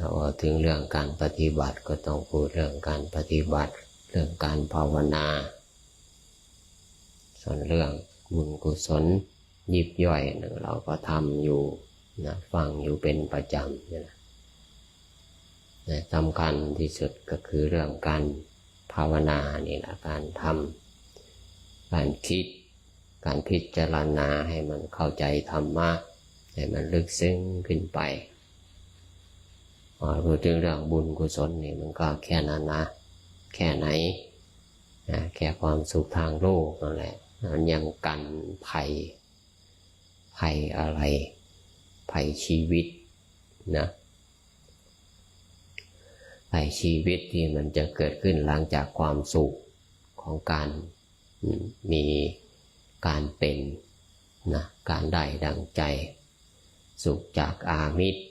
ถ้าว่าถึงเรื่องการปฏิบัติก็ต้องพูดเรื่องการปฏิบัติ เรื่องการภาวนา ส่วนเรื่องบุญกุศลยิบย่อยนะเราก็ทำอยู่นะฟังอยู่เป็นประจำนะนะสำคัญที่สุดก็คือเรื่องการภาวนานี่แหละการทำการคิด การพิจารณาให้มันเข้าใจธรรมะให้มันลึกซึ้งขึ้นไป พอพูดถึงเรื่องบุญกุศลนี่มันก็แค่นั้นนะ แค่ไหนนะแค่ความสุขทางโลกนั่นแหละมันยังกันภัยภัยอะไร ภัยชีวิตนะภัยชีวิตที่มันจะเกิดขึ้นหลังจากความสุขของการมีการเป็นนะการได้ดังใจ สุขจากอามิตร